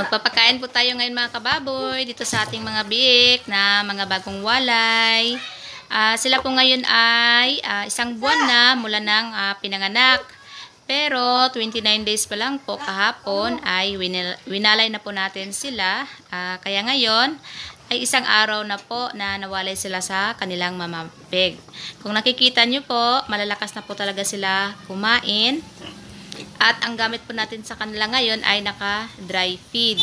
Magpapakain po tayo ngayon mga kababoy dito sa ating mga biik na mga bagong walay. Ah, sila po ngayon ay ah, isang buwan na mula ng ah, pinanganak. Pero 29 days pa lang po kahapon ay winal- winalay na po natin sila. Ah, kaya ngayon ay isang araw na po na nawalay sila sa kanilang mamapig. Kung nakikita nyo po, malalakas na po talaga sila kumain. At ang gamit po natin sa kanila ngayon ay naka-dry feed.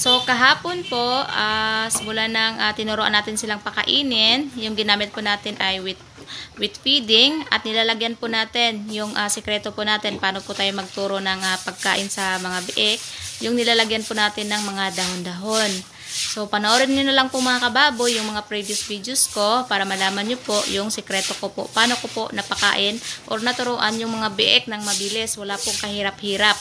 So kahapon po, ah, simula nang ah, tinuruan natin silang pakainin, yung ginamit po natin ay with with feeding at nilalagyan po natin yung ah, sekreto po natin paano po tayo magturo ng ah, pagkain sa mga biik, yung nilalagyan po natin ng mga dahon-dahon. So, panoorin nyo na lang po mga kababoy yung mga previous videos ko para malaman nyo po yung sekreto ko po. Paano ko po napakain or naturuan yung mga biek ng mabilis. Wala pong kahirap-hirap.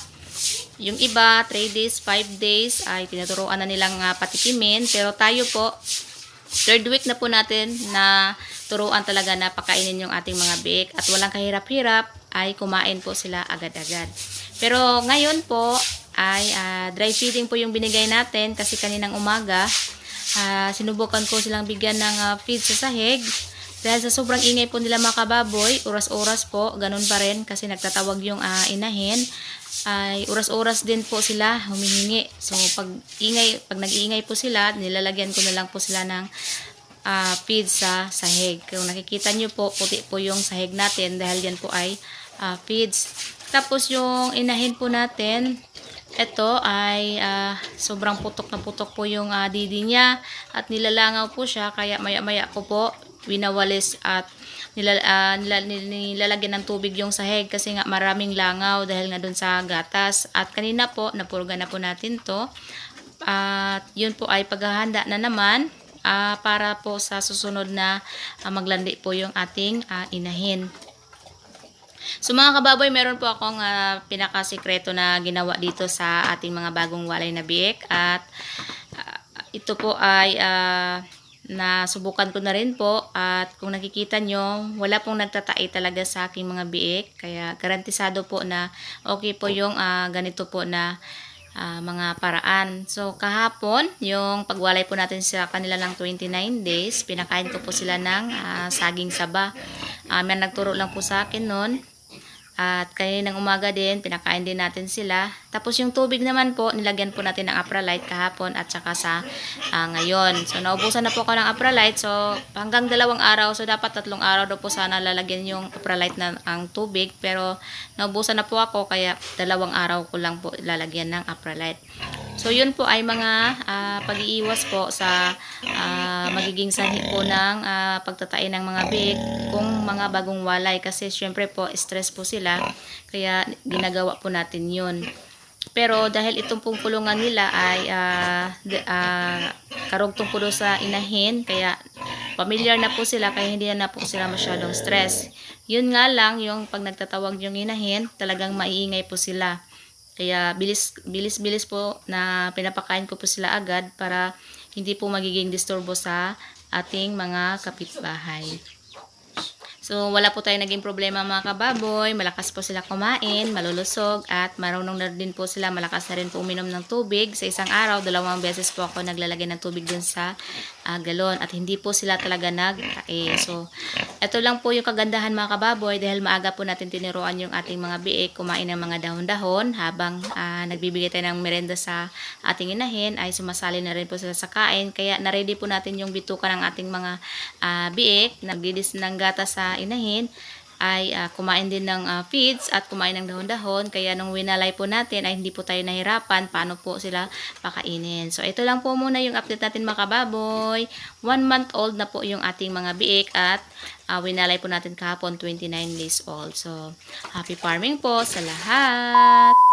Yung iba, 3 days, 5 days ay tinuturuan na nilang uh, patikimin. Pero tayo po, third week na po natin na turuan talaga na pakainin yung ating mga biik. At walang kahirap-hirap ay kumain po sila agad-agad. Pero ngayon po, ay ah, dry feeding po yung binigay natin kasi kaninang umaga ah, sinubukan ko silang bigyan ng ah, feed sa sahig. Dahil sa sobrang ingay po nila mga kababoy oras-oras po ganun pa rin kasi nagtatawag yung ah, inahin. Ay oras-oras din po sila humihingi. So pag ingay pag nag-iingay po sila nilalagyan ko na lang po sila ng ah, feed sa sahig. Kung nakikita nyo po puti po yung sahig natin dahil yan po ay ah, feeds. Tapos yung inahin po natin ito ay ah, sobrang putok na putok po yung ah, didi niya at nilalangaw po siya kaya maya-maya ko po winawalis at nilal, ah, nilal- nil- nilalagyan ng tubig yung sahig kasi nga maraming langaw dahil nga dun sa gatas at kanina po napurga na po natin to at yun po ay paghahanda na naman ah, para po sa susunod na ah, maglandi po yung ating ah, inahin. So mga kababoy, meron po akong ah, pinakasikreto na ginawa dito sa ating mga bagong walay na biik at ah, ito po ay ah, nasubukan ko na rin po at kung nakikita nyo, wala pong nagtatai talaga sa aking mga biik kaya garantisado po na okay po yung ah, ganito po na ah, mga paraan. So, kahapon, yung pagwalay po natin sa kanila ng 29 days, pinakain ko po sila ng ah, saging saba. Ah, may nagturo lang po sa akin noon. At kaninang umaga din, pinakain din natin sila. Tapos yung tubig naman po, nilagyan po natin ng Apralite kahapon at saka sa ah, ngayon. So naubusan na po ako ng Apralite. So hanggang dalawang araw, so dapat tatlong araw daw po sana lalagyan yung Apralite na ang tubig. Pero naubusan na po ako, kaya dalawang araw ko lang po lalagyan ng Apralite. So yun po ay mga ah, pag-iiwas po sa ah, magiging sanhi po ng ah, pagtatain ng mga big kung mga bagong walay kasi syempre po stress po sila kaya ginagawa po natin yun. Pero dahil itong pong kulungan nila ay de- ah, karugtong po sa inahin kaya familiar na po sila kaya hindi na po sila masyadong stress. Yun nga lang yung pag nagtatawag yung inahin talagang maiingay po sila. Kaya bilis bilis bilis po na pinapakain ko po sila agad para hindi po magiging disturbo sa ating mga kapitbahay. So, wala po tayong naging problema mga kababoy. Malakas po sila kumain, malulusog, at marunong na din po sila. Malakas na rin po uminom ng tubig. Sa isang araw, dalawang beses po ako naglalagay ng tubig dun sa ah, galon. At hindi po sila talaga nagtae. So, ito lang po yung kagandahan mga kababoy dahil maaga po natin tiniruan yung ating mga biik kumain ng mga dahon-dahon habang ah, nagbibigay tayo ng merenda sa ating inahin ay sumasali na rin po sila sa kain. Kaya na-ready po natin yung bituka ng ating mga ah, biik. Nagdidis ng gata sa inahin ay ah, kumain din ng ah, feeds at kumain ng dahon-dahon. Kaya nung winalay po natin ay hindi po tayo nahirapan paano po sila pakainin. So ito lang po muna yung update natin mga kababoy. One month old na po yung ating mga biik at ah, winalay po natin kahapon 29 days old. So happy farming po sa lahat!